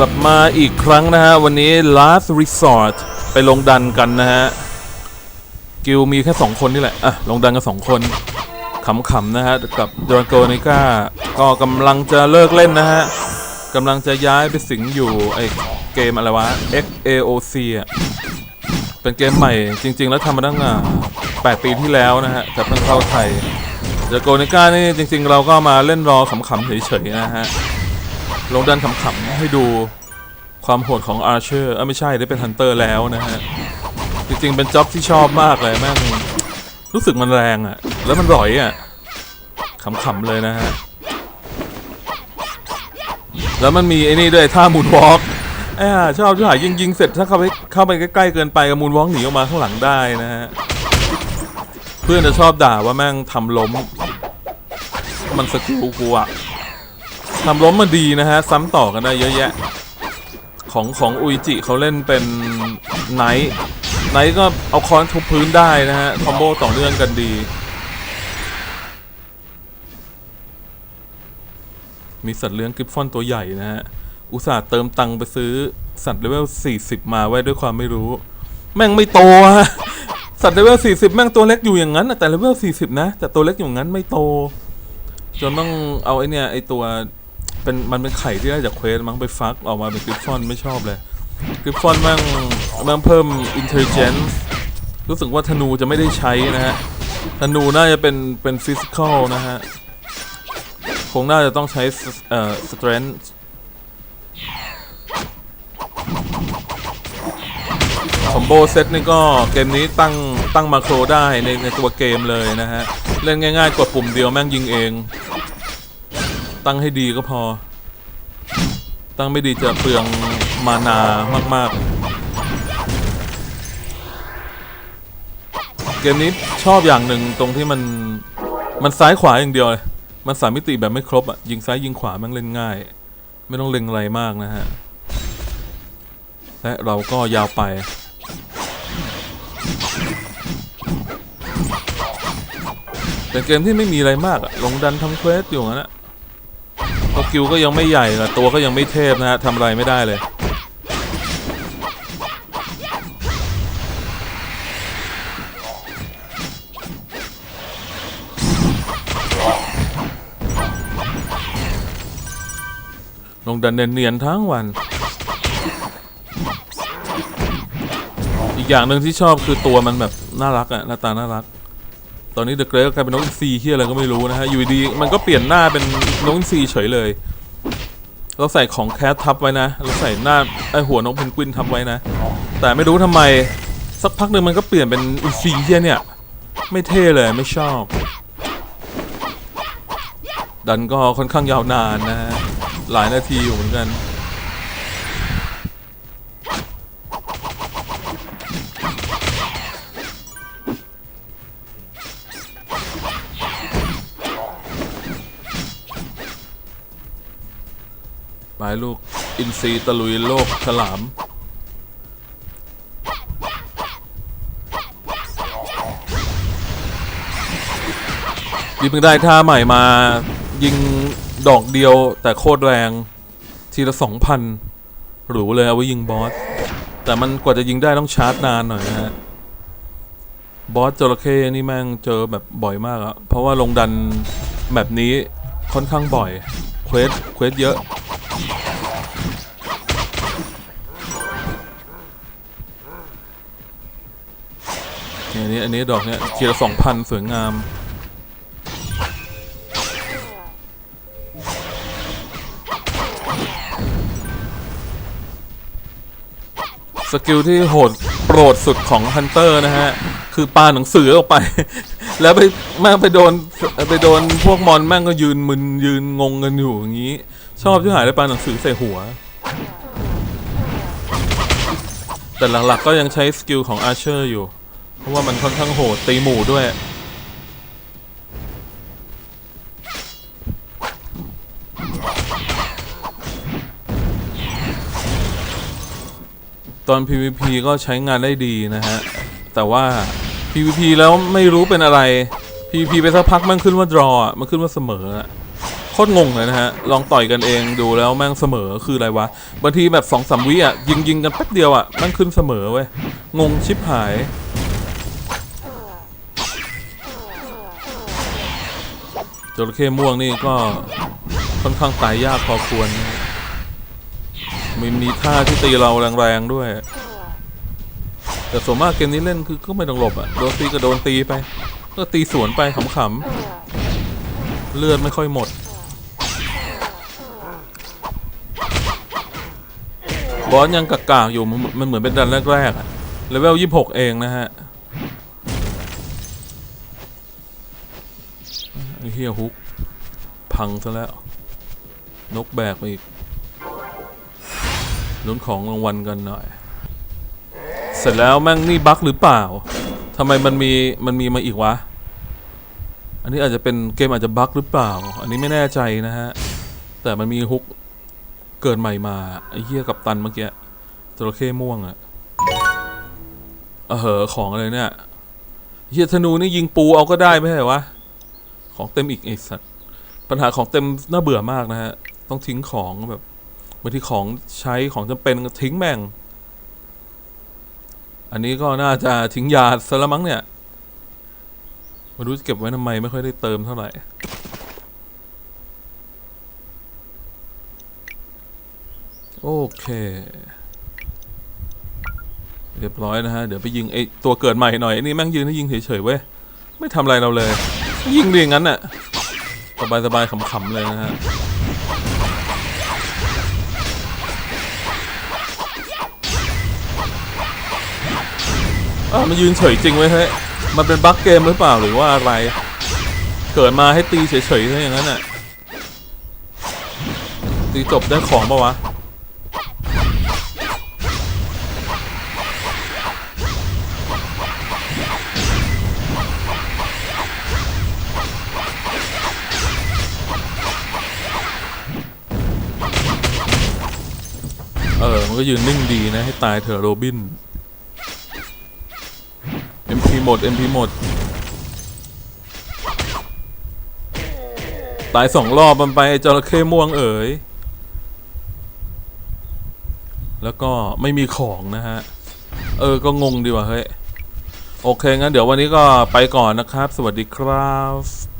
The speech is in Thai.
กลับมาอีกครั้งนะฮะ วันนี้ last resort ไปลงดันกันนะฮะ กิลมีแค่สองคนนี่แหละ อะ ลงดันกันสองคนขำๆนะฮะ กับดราโกนิก้า ก็กำลังจะเลิกเล่นนะฮะกำลังจะย้ายไปสิงอยู่ไอเกมอะไรวะ XAOC อะเป็นเกมใหม่จริง ๆ แล้วทำมาตั้งอะ8ปีที่แล้วนะฮะแต่เพิ่งเข้าไทยดราโกนิก้านี่จริง ๆ เราก็มาเล่นรอขำๆเฉยๆนะฮะ ลงดันขำๆให้ดูความโหดของอาร์เชอร์เออไม่ใช่ได้เป็นฮันเตอร์แล้วนะฮะ จริงๆ เป็นจ็อบที่ชอบมากเลยแม่งรู้สึกมันแรงอะ่ะ แล้วมันร่อยอะ่ะขำๆเลยนะฮะ แล้วมันมีไอ้นี่ด้วยท่ามูนวอล์กไอ้ห่าชอบที่หายยิงยิงๆเสร็จถ้าเข้าไปเข้าไปใกล้ๆเกินไปกับมูนวอล์กหนีออกมาข้างหลังได้นะฮะ เพื่อนจะชอบด่าว่าแม่งทำล้ม มันสกิลกูอะ ทำล้มมาดีนะฮะ ซ้ำต่อกันได้เยอะแยะ ของของอุยจิเขาเล่นเป็นไนท์ไนท์ก็เอาค้อนทุบพื้นได้นะฮะ คอมโบต่อเนื่องกันดี มีสัตว์เลี้ยงกริฟฟอนตัวใหญ่นะฮะ อุตส่าห์เติมตังค์ไปซื้อสัตว์เลเวล 40 มาไว้ด้วยความไม่รู้ แม่งไม่โตฮะสัตว์เลเวล 40 แม่งตัวเล็กอยู่อย่างนั้นแต่เลเวล 40 นะ แต่ตัวเล็กอยู่อย่างนั้นไม่โต จนต้องเอาไอเนี่ยไอตัว เป็นมันเป็นไข่ที่ได้จากเควสมั้งไปฟักออกมาเป็นกริฟฟอนไม่ชอบเลยกริฟฟอนแม่งแม่งเพิ่มอินเทลเจนซ์รู้สึกว่าธนูจะไม่ได้ใช้นะฮะธนูน่าจะเป็นเป็นฟิสิกอลนะฮะคงน่าจะต้องใช้เอ่อสเตรนท์คอมโบเซตนี่ก็เกมนี้ตั้งตั้งมาโครได้ในในตัวเกมเลยนะฮะ เล่นง่ายๆกดปุ่มเดียวแม่งยิงเอง ตั้งให้ดีก็พอ ตั้งไม่ดีจะเปลืองมานามาก ๆ เกมนี้ชอบอย่างหนึ่งตรงที่มัน มันซ้ายขวาอย่างเดียวเลยมันสามมิติแบบไม่ครบอะยิงซ้ายยิงขวาม่งเล่นง่าย ไม่ต้องเล็งอะไรมากนะฮะ และเราก็ยาวไปเป็นเกมที่ไม่มีอะไรมากอะลงดันทำเควสอยู่นะ สกิลก็ยังไม่ใหญ่ละตัวก็ยังไม่เทพนะฮะทำอะไรไม่ได้เลยลงดันเนียนๆทั้งวัน อีกอย่างหนึ่งที่ชอบคือตัวมันแบบน่ารักอะหน้าตาน่ารัก ตอนนี้เดอะเกรก็กลายเป็นนกอินทรีที่อะไรก็ไม่รู้นะฮะอยู่ดีมันก็เปลี่ยนหน้าเป็นนกอินทรีเฉยเลย เราใส่ของแคททับไว้นะ เราใส่หน้าไอหัวนกเพนกวินทับไว้นะ แต่ไม่รู้ทำไมสักพักหนึ่งมันก็เปลี่ยนเป็นอินทรีเฮียเนี่ย ไม่เท่เลยไม่ชอบ ดันก็ค่อนข้างยาวนานนะฮะหลายนาทีอยู่เหมือนกัน หมายลูก อินซีตะลุยโลกฉลาม ยิงเพิ่งได้ท่าใหม่มา ยิงดอกเดียวแต่โคตรแรง ทีละสองพันหรูเลยเอาไว้ยิงบอส แต่มันกว่าจะยิงได้ต้องชาร์จนานหน่อยนะฮะบอสจระเข้นี่แม่งเจอแบบบ่อยมากอะเพราะว่าลงดันแบบนี้ค่อนข้างบ่อย เควสเควสเยอะ อันนี้อันนี้ดอกเนี้ยทีละสองพันสวยงาม สกิลที่โหดโปรดสุดของฮันเตอร์นะฮะ คือปาหนังสือออกไป แล้วไปแม่งไปโดนไปโดนพวกมอนแม่งก็ยืนมึนยืนงงกันอยู่อย่างนี้ ชอบที่หายเลยปาหนังสือใส่หัวแต่หลักๆก็ยังใช้สกิลของอาร์เชอร์อยู่ ราะว่ามันค่อนข้างโหดตีหมู่ด้วย ตอน PVP ก็ใช้งานได้ดีนะฮะ แต่ว่า PVP แล้วไม่รู้เป็นอะไร PVP ไปสักพักมันขึ้นว่า draw อมันขึ้นว่าเสมออะตรงงเลยนะฮะ ลองต่อยกันเองดูแล้วแม่งเสมอคืออะไรวะ บางทีแบบสองสามวิอะ ยิงยิงกันแป๊บเดียวอะแม่งขึ้นเสมอเว้ย งงชิบหาย จระเข้ม่วงนี่ก็ค่อนข้างตายยากพอควรมีมีท่าที่ตีเราแรงๆด้วย แต่ส่วนมากเกมนี้เล่นคือก็ไม่ต้องหลบอะโดนตีก็โดนตีไป ก็ตีสวนไปขำๆเลือดไม่ค่อยหมด บอสยังกากๆอยู่มันเหมือนเป็นดันแรกๆอะเลเวลยี่หกเองนะฮะ ไอ้เฮียฮุก พังซะแล้ว นกแบกไปอีกลุ้นของรางวัลกันหน่อย เสร็จแล้วแม่งนี่บั๊กหรือเปล่าทำไมมันมีมันมีมาอีกวะ อันนี้อาจจะเป็นเกมอาจจะบั๊กหรือเปล่า อันนี้ไม่แน่ใจนะฮะ แต่มันมีฮุกเกิดใหม่มาไอ้เหี้ยกับตันเมื่อกี้จระเข้ม่วงอะเออเหอของอะไรเนี่ยเหี้ยธนูนี่ยิงปูเอาก็ได้ไม่ใช่หรอวะ ของเต็มอีกไอ้สัตว์ปัญหาของเต็มน่าเบื่อมากนะฮะ ต้องทิ้งของแบบบางทีของใช้ของจำเป็นทิ้งแม่ง อันนี้ก็น่าจะทิ้งยาซะละมั้งเนี่ยไม่รู้เก็บไว้ทำไมไม่ค่อยได้เติมเท่าไหร่โอเค เรียบร้อยนะฮะ เดี๋ยวไปยิงไอตัวเกิดใหม่หน่อยอ้นี่แม่งยืนให้ยิงเฉยๆเว้ย ไม่ทำอะไรเราเลย ยิงดีอย่างนั้นน่ะสบายๆขำๆเลยนะฮะอะมันยืนเฉยจริงไว้เฮ้ยมันเป็นบั๊กเกมหรือเปล่าหรือว่าอะไร เกิดมาให้ตีเฉยๆซะอย่างนั้นน่ะตีจบได้ของปะวะ ก็ยืนนิ่งดีนะ ให้ตายเถอะโรบิน MP หมด MP หมด ตายสองรอบมันไปไอ้จระเข้ม่วงเอ๋ย แล้วก็ไม่มีของนะฮะ เออ ก็งงดีว่ะเฮ้ย โอเค งั้นเดี๋ยววันนี้ก็ไปก่อนนะครับ สวัสดีครับ